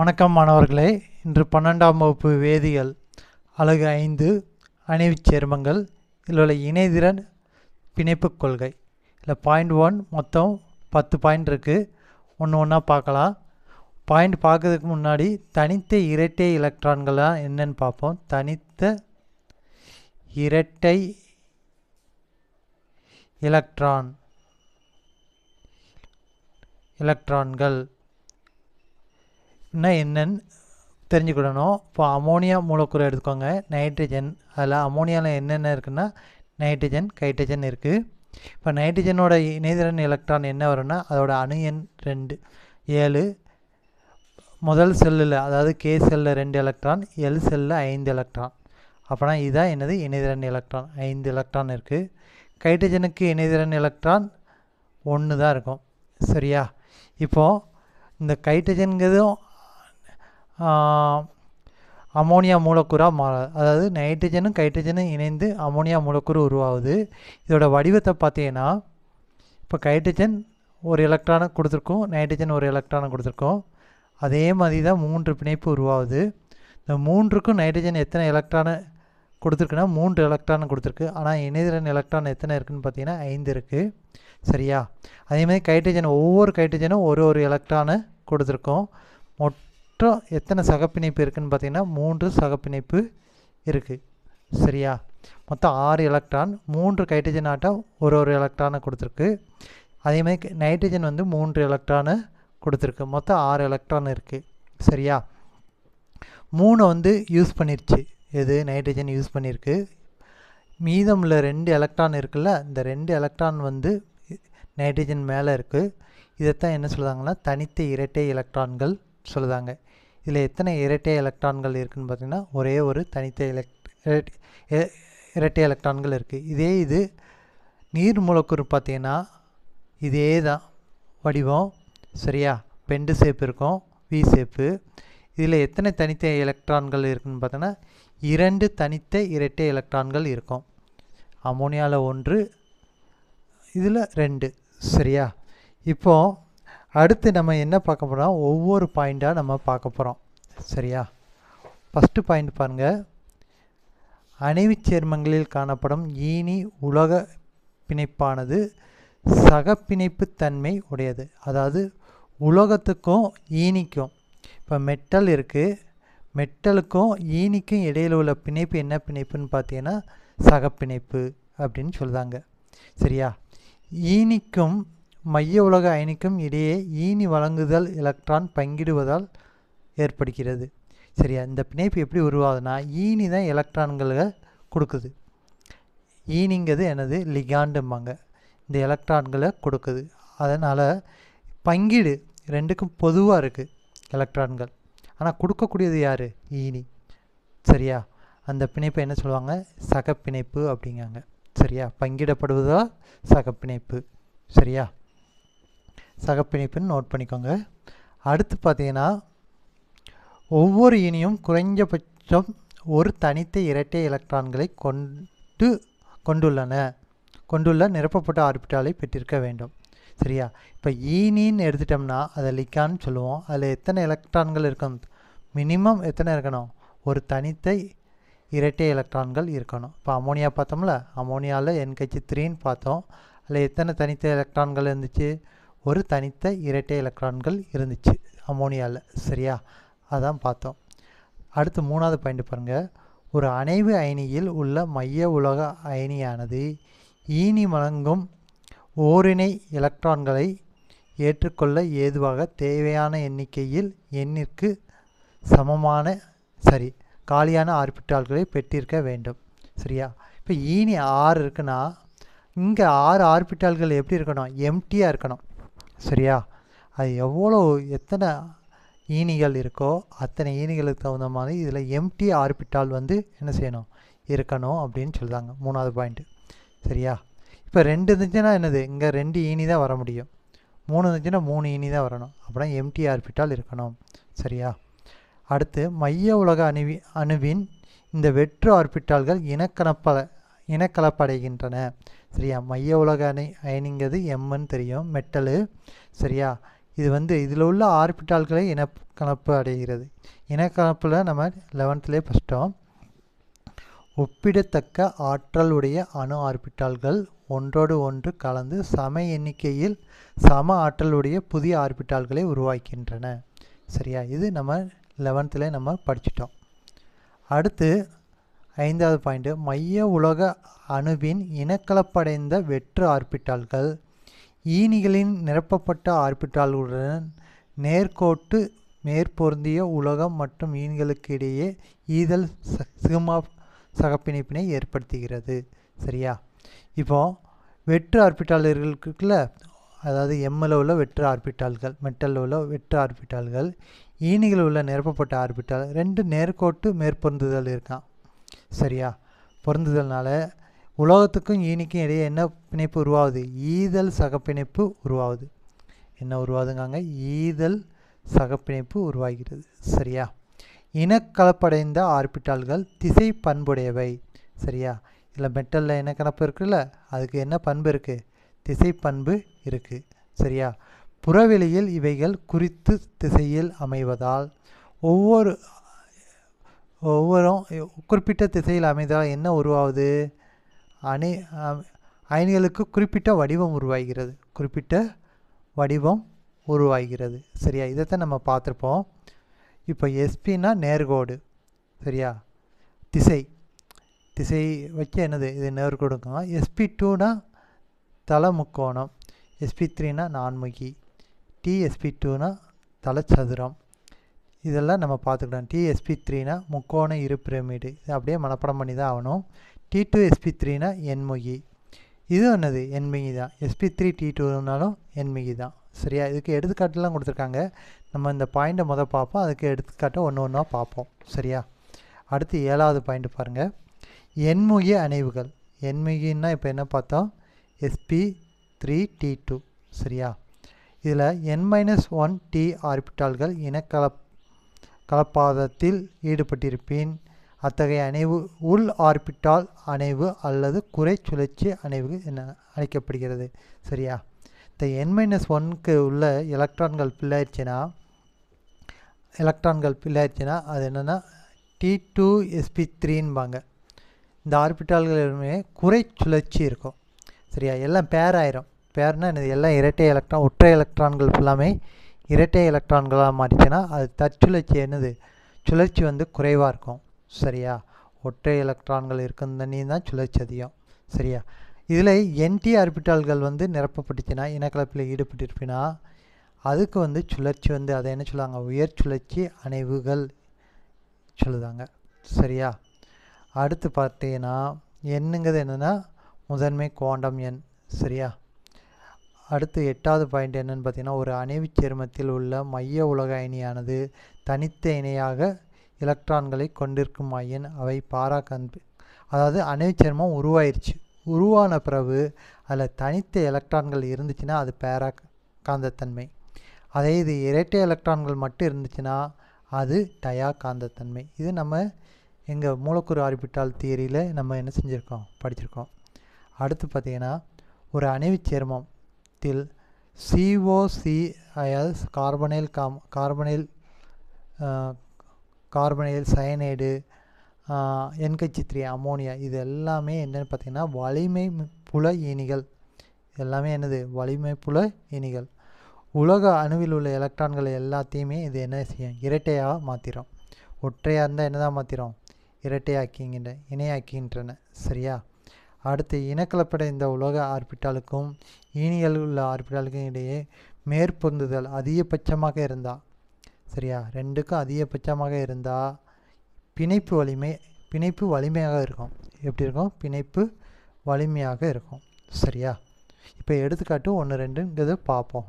வணக்கம் மாணவர்களே. இன்று பன்னெண்டாம் வகுப்பு வேதியியல் அழகு ஐந்து அணைவுச் சேர்மங்கள் இதில் உள்ள இணைதிறன் பிணைப்புக் கொள்கை. இதில் பாயிண்ட் ஒன் மொத்தம் பத்து பாயிண்ட் இருக்குது ஒன்று ஒன்றா பார்க்கலாம். பாயிண்ட் பார்க்கறதுக்கு முன்னாடி தனித்த இரட்டை எலக்ட்ரான்கள்லாம் என்னென்னு பார்ப்போம். தனித்த இரட்டை எலக்ட்ரான் எலக்ட்ரான்கள் என்னன்னு தெரிஞ்சுக்கிடணும். இப்போ அமோனியா மூலக்கூறு எடுத்துக்கோங்க. நைட்ரஜன். அதில் அமோனியாவில் என்னென்ன இருக்குன்னா நைட்ரஜன் கைட்ரஜன் இருக்குது இப்போ நைட்ரஜனோட இணைதிறன் எலக்ட்ரான் என்ன வரும்னா அதோட அணு எண் ரெண்டு. ஏழு. முதல் செல்லில் அதாவது கே செல்லில் ரெண்டு எலக்ட்ரான் எல் செல்லில் ஐந்து எலக்ட்ரான். அப்போனா இதுதான் என்னது? இணைதிறன் எலக்ட்ரான். ஐந்து எலக்ட்ரான் இருக்குது கைட்ரஜனுக்கு இணைதிறன் எலக்ட்ரான் ஒன்று தான் இருக்கும். சரியா? இப்போது இந்த கைட்ரஜன்கிறதும் அமோனியா மூலக்கூறாக மா அதாவது நைட்ரஜனும் கைட்ரஜனும் இணைந்து அமோனியா மூலக்கூறு உருவாகுது. இதோட வடிவத்தை பார்த்தீங்கன்னா இப்போ கைட்ரஜன் ஒரு எலக்ட்ரானை கொடுத்துருக்கோம் நைட்ரஜன் ஒரு எலக்ட்ரானை கொடுத்துருக்கோம். அதே மாதிரி தான் மூன்று பிணைப்பு உருவாகுது. இந்த மூன்றுக்கும் நைட்ரஜன் எத்தனை எலக்ட்ரானை கொடுத்துருக்குன்னா மூன்று எலக்ட்ரானை கொடுத்துருக்கு. ஆனால் இணைதிறன் எலக்ட்ரான் எத்தனை இருக்குதுன்னு பார்த்தீங்கன்னா ஐந்து இருக்குது சரியா? அதேமாதிரி கைட்ரஜன் ஒவ்வொரு கைட்ரஜனும் ஒரு ஒரு எலக்ட்ரானை கொடுத்துருக்கோம். மொத்தம் எத்தனை சகப்பிணைப்பு இருக்குதுன்னு பார்த்தீங்கன்னா மூன்று சகப்பிணைப்பு இருக்குது சரியா? மொத்தம் ஆறு எலக்ட்ரான் மூன்று ஹைட்ரஜன் ஆட்டம் ஒரு ஒரு எலக்ட்ரானை கொடுத்துருக்கு. அதேமாதிரி நைட்ரஜன் வந்து மூன்று எலக்ட்ரானை கொடுத்துருக்கு. மொத்தம் ஆறு எலக்ட்ரான் இருக்குது சரியா? மூணு வந்து யூஸ் பண்ணிருச்சு. எது? நைட்ரஜன் யூஸ் பண்ணியிருக்கு மீதம் உள்ள ரெண்டு எலக்ட்ரான் இருக்குல்ல இந்த ரெண்டு எலக்ட்ரான் வந்து நைட்ரஜன் மேலே இருக்குது இதைத்தான் என்ன சொல்லுதாங்கன்னா தனித்த இரட்டை எலக்ட்ரான்கள் சொல்லுதாங்க. இதில் எத்தனை இரட்டை எலக்ட்ரான்கள் இருக்குதுன்னு பார்த்தீங்கன்னா ஒரே ஒரு தனித்த எலக்ட் இரட்டை எலக்ட்ரான்கள் இருக்குது இதே இது நீர் மூலக்கூறு பார்த்தீங்கன்னா இதே தான். வடிவம் சரியா? பெண்டு சேப் இருக்கும் வி ஷேப்பு இதில் எத்தனை தனித்த எலக்ட்ரான்கள் இருக்குதுன்னு பார்த்தோன்னா இரண்டு தனித்த இரட்டை எலக்ட்ரான்கள் இருக்கும். அமோனியாவில் ஒன்று இதில் ரெண்டு. சரியா? இப்போது அடுத்து நம்ம என்ன பார்க்க போகிறோம் ஒவ்வொரு பாயிண்ட்டாக நம்ம பார்க்க போகிறோம் சரியா? ஃபஸ்ட்டு பாயிண்ட் பாருங்கள் அணைவுச் சேர்மங்களில் காணப்படும் ஈனி உலக பிணைப்பானது சகப்பிணைப்பு தன்மை உடையது. அதாவது உலோகத்துக்கும் ஈனிக்கும். இப்போ மெட்டல் இருக்குது மெட்டலுக்கும் ஈனிக்கும் இடையில் உள்ள பிணைப்பு என்ன பிணைப்புன்னு பார்த்தீங்கன்னா சகப்பிணைப்பு அப்படின்னு சொல்லுதாங்க. சரியா? ஈனிக்கும் மைய உலக அயனிக்கும் இடையே ஈனி வழங்குதல் எலக்ட்ரான் பங்கிடுவதால் ஏற்படுகிறது. சரியா? இந்த பிணைப்பு எப்படி உருவாகுதுன்னா ஈனி தான் எலக்ட்ரான்களை கொடுக்குது. ஈனிங்கிறது என்னது? லிகாண்டும்பாங்க இந்த எலக்ட்ரான்களை கொடுக்குது. அதனால் பங்கீடு ரெண்டுக்கும் பொதுவாக இருக்குது எலக்ட்ரான்கள் ஆனால் கொடுக்கக்கூடியது யார்? ஈனி. சரியா? அந்த பிணைப்பை என்ன சொல்லுவாங்க? சகப்பிணைப்பு அப்படிங்காங்க. சரியா? பங்கிடப்படுவதா சகப்பிணைப்பு. சரியா? சகப்பிணைப்புன்னு நோட் பண்ணிக்கோங்க. அடுத்து பார்த்தீங்கன்னா ஒவ்வொரு இனியும் குறைஞ்சபட்சம் ஒரு தனித்த இரட்டை எலக்ட்ரான்களை கொண்டு கொண்டுள்ளன. கொண்டுள்ள நிரப்பப்பட்ட ஆர்பிட்டாலை பெற்றிருக்க வேண்டும். சரியா? இப்போ ஈனின்னு எடுத்துட்டோம்னா அதை லிக்கான்னு சொல்லுவோம். அதில் எத்தனை எலக்ட்ரான்கள் இருக்கும் மினிமம் எத்தனை இருக்கணும்? ஒரு தனித்த இரட்டை எலக்ட்ரான்கள் இருக்கணும். இப்போ அமோனியா பார்த்தோம்ல அமோனியாவில் என்கச்சி த்ரீன்னு பார்த்தோம். அதில் எத்தனை தனித்த எலக்ட்ரான்கள் இருந்துச்சு? ஒரு தனித்த இரட்டை எலக்ட்ரான்கள் இருந்துச்சு அமோனியாவில் சரியா? அதான் பார்த்தோம். அடுத்து மூணாவது பாயிண்ட் பாருங்கள் ஒரு அணைவு அயனியில் உள்ள மைய உலக அயனியானது ஈனி வழங்கும் ஓரிணை எலக்ட்ரான்களை ஏற்றுக்கொள்ள ஏதுவாக தேவையான எண்ணிக்கையில் எண்ணிற்கு சமமான சரி காலியான ஆர்பிட்டால்களை பெற்றிருக்க வேண்டும். சரியா? இப்போ ஈனி ஆறு இருக்குன்னா இங்கே ஆறு ஆர்பிட்டால்கள் எப்படி இருக்கணும்? எம்டியாக இருக்கணும். சரியா? அது எவ்வளோ எத்தனை ஈனிகள் இருக்கோ அத்தனை ஈனிகளுக்கு தகுந்த மாதிரி இதில் எம்டி ஆர்பிட்டால் வந்து என்ன செய்யணும்? இருக்கணும் அப்படின்னு சொல்லுதாங்க மூணாவது பாயிண்ட்டு சரியா? இப்போ ரெண்டு இருந்துச்சுன்னா என்னது? இங்கே ரெண்டு ஈனி தான் வர முடியும். மூணு இருந்துச்சுன்னா மூணு ஈனி தான் வரணும். அப்படின்னா எம்டி ஆர்பிட்டால் இருக்கணும். சரியா? அடுத்து மைய உலக அணுவி அணுவின் இந்த வெற்று ஆர்பிட்டால்கள் இனக்கணப்ப இனக்கலப்படைகின்றன. சரியா? மைய உலக அணை அயனிங்கிறது எம்னு தெரியும். மெட்டலு. சரியா? இது வந்து இதில் உள்ள ஆர்பிட்டால்களை இன இனக்கலப்பு அடைகிறது. இனக்கலப்பில் நம்ம லெவன்த்துலேயே படிச்சிட்டோம். ஒப்பிடத்தக்க ஆற்றல் உடைய அணு ஆர்பிட்டால்கள் ஒன்றோடு ஒன்று கலந்து சம எண்ணிக்கையில் சம ஆற்றலுடைய புதிய ஆர்பிட்டால்களை உருவாக்கின்றன. சரியா? இது நம்ம லெவன்த்தில் நம்ம படிச்சிட்டோம். அடுத்து ஐந்தாவது பாயிண்ட்டு மைய உலக அணுவின் இனக்கலப்படைந்த வெற்று ஆர்பிட்டால்கள். ஈனிகளின் நிரப்பப்பட்ட ஆர்பிட்டால்களுடன் நேர்கோட்டு மேற்பொருந்திய உலகம் மற்றும் ஈன்களுக்கு இடையே ஈதல் ச- சகப்பிணைப்பினை ஏற்படுத்துகிறது. சரியா? இப்போ வெற்று ஆர்பிட்டால்கள் இருக்குல்ல அதாவது எம்மில் உள்ள வெற்று ஆர்பிட்டால்கள் மெட்டலில் உள்ள வெற்று ஆர்பிட்டால்கள் ஈனிகள் உள்ள நிரப்பப்பட்ட ஆர்பிட்டால் ரெண்டு நேர்கோட்டு மேற்பொருந்துதல் இருக்கான் சரியா? பொருந்துதல்னால உலோகத்துக்கும் ஈனிக்கும் இடையே என்ன பிணைப்பு உருவாகுது? ஈதல் சகப்பிணைப்பு உருவாகுது. என்ன உருவாகுதுங்காங்க? ஈதல் சகப்பிணைப்பு உருவாகிறது. சரியா? இனக்கலப்படைந்த ஆர்பிட்டால்கள் திசை பண்புடையவை. சரியா? இதில் மெட்டலில் என்ன கலப்பு இருக்குல்ல அதுக்கு என்ன பண்பு இருக்குது திசை பண்பு இருக்குது சரியா? புறவெளியில் இவைகள் குறித்து திசையில் அமைவதால் ஒவ்வொரு ஒவ்வொரும் குறிப்பிட்ட திசையில் அமைந்தால் என்ன உருவாகுது அணி அயனிகளுக்கு குறிப்பிட்ட வடிவம் உருவாகிறது. குறிப்பிட்ட வடிவம் உருவாகிறது. சரியா? இதைத்தான் நம்ம பார்த்துருப்போம். இப்போ எஸ்பின்னா நேர்கோடு. சரியா? திசை. திசை வச்சு என்னது? இது நேர்கோடுங்க எஸ்பி டூனா தல முக்கோணம் எஸ்பி த்ரீனா நான்முகி. டிஎஸ்பி டூனா தலச்சதுரம். இதெல்லாம் நம்ம பார்த்துக்கலாம். டிஎஸ்பி த்ரீனா முக்கோண இரு பிரமிடு. இது அப்படியே மனப்பாடம் பண்ணி தான் ஆகணும். டி டூ எஸ்பி த்ரீனா என்முகி இது என்னது? என்மிகி தான். எஸ்பி த்ரீ டி டூனாலும் என்மிகி தான். சரியா? இதுக்கு எடுத்துக்காட்டுலாம் கொடுத்துருக்காங்க. நம்ம இந்த பாயிண்ட்டை முதல் பார்ப்போம். அதுக்கு எடுத்துக்காட்டை ஒன்று ஒன்றா பார்ப்போம். சரியா? அடுத்து ஏழாவது பாயிண்ட் பாருங்கள் எண்முகிய அணைவுகள். எண்முகின்னா இப்போ என்ன பார்த்தோம்? எஸ்பி த்ரீ டி டூ சரியா? இதில் என் மைனஸ் ஒன் டி ஆர்பிட்டால்கள் இனக்கலப் கலப்பாதத்தில் ஈடுபட்டிருப்பின். அத்தகைய அணைவு உள் ஆர்பிட்டால் அணைவு அல்லது குறை சுழற்சி அணைவு என அழைக்கப்படுகிறது சரியா? இந்த என் மைனஸ் ஒன்க்கு உள்ள எலக்ட்ரான்கள் பிள்ளாயிடுச்சுன்னா எலக்ட்ரான்கள் பிள்ளாயிடுச்சுன்னா அது என்னென்னா டி டூ எஸ்பி த்ரீன்பாங்க இந்த ஆர்பிட்டால்கள் எல்லாமே குறை சுழற்சி இருக்கும். சரியா? எல்லாம் பேர் ஆயிரும். பேர்னால் எல்லாம் இரட்டை எலக்ட்ரான் ஒற்றை எலக்ட்ரான்கள் ஃபுல்லாமே இரட்டை எலக்ட்ரான்களாக மாறிச்சுன்னா அது தற்சுழற்சி என்னது? சுழற்சி வந்து குறைவாக இருக்கும். சரியா? ஒற்றை எலக்ட்ரான்கள் இருக்கும் தண்ணி தான் சுழற்சி அதிகம். சரியா? இதில் என்டி ஆர்பிட்டால்கள் வந்து நிரப்பப்பட்டுச்சுன்னா இனக்கலப்பில் ஈடுபட்டிருப்பினா அதுக்கு வந்து சுழற்சி வந்து அதை என்ன சொல்லுவாங்க? உயர் சுழற்சி அணைவுகள் சொல்லுதாங்க. சரியா? அடுத்து பார்த்தீங்கன்னா எண்ணுங்கிறது என்னென்னா முதன்மை குவாண்டம் எண். சரியா? அடுத்து எட்டாவது பாயிண்ட் என்னென்னு பார்த்தீங்கன்னா ஒரு அணைவுச் சேர்மத்தில் உள்ள மைய உலக அயனியானது தனித்த இணையாக எலக்ட்ரான்களை கொண்டிருக்குமாயின் அவை பாரா கன்பு அதாவது அணைவுச் சேர்மம் உருவாயிருச்சு. உருவான பிறகு அதில் தனித்த எலக்ட்ரான்கள் இருந்துச்சுன்னா அது பேரா காந்தத்தன்மை. அதே இது இரட்டை எலக்ட்ரான்கள் மட்டும் இருந்துச்சுன்னா அது டயா காந்தத்தன்மை. இது நம்ம எங்கள் மூலக்கூறு ஆர்பிட்டால் தியரியில் நம்ம என்ன செஞ்சுருக்கோம்? படிச்சிருக்கோம். அடுத்து பார்த்தீங்கன்னா ஒரு அணைவுச் சேர்மம் தில் சிஓசிஐஎஸ் கார்பனைல் காம் கார்பனைல் கார்பனைல் சயனைடு என்கச்சி த்ரீ அமோனியா இது எல்லாமே என்னென்னு பார்த்திங்கன்னா வலிமை புல ஈனிகள் எல்லாமே என்னது? வலிமை புல ஈனிகள் உலக அணுவில் உள்ள எலக்ட்ரான்கள் எல்லாத்தையுமே இது என்ன செய்யும்? இரட்டையாக மாற்றிடும் ஒற்றையாக இருந்தால் என்னதான் மாற்றிடும் இரட்டையாக்கிங்கின்ற இணையாக்கின்றன. சரியா? அடுத்து இனக்கலப்பட இந்த உலக ஆர்பிட்டாலுக்கும் ஈனியல் உள்ள ஆர்பிட்டாலுக்கும் இடையே மேற்பொருந்துதல் அதிகபட்சமாக இருந்தால் சரியா? ரெண்டுக்கும் அதிகபட்சமாக இருந்தால் பிணைப்பு வலிமை பிணைப்பு வலிமையாக இருக்கும். எப்படி இருக்கும்? பிணைப்பு வலிமையாக இருக்கும். சரியா? இப்போ எடுத்துக்காட்டு ஒன்று ரெண்டுங்கிறத பார்ப்போம்.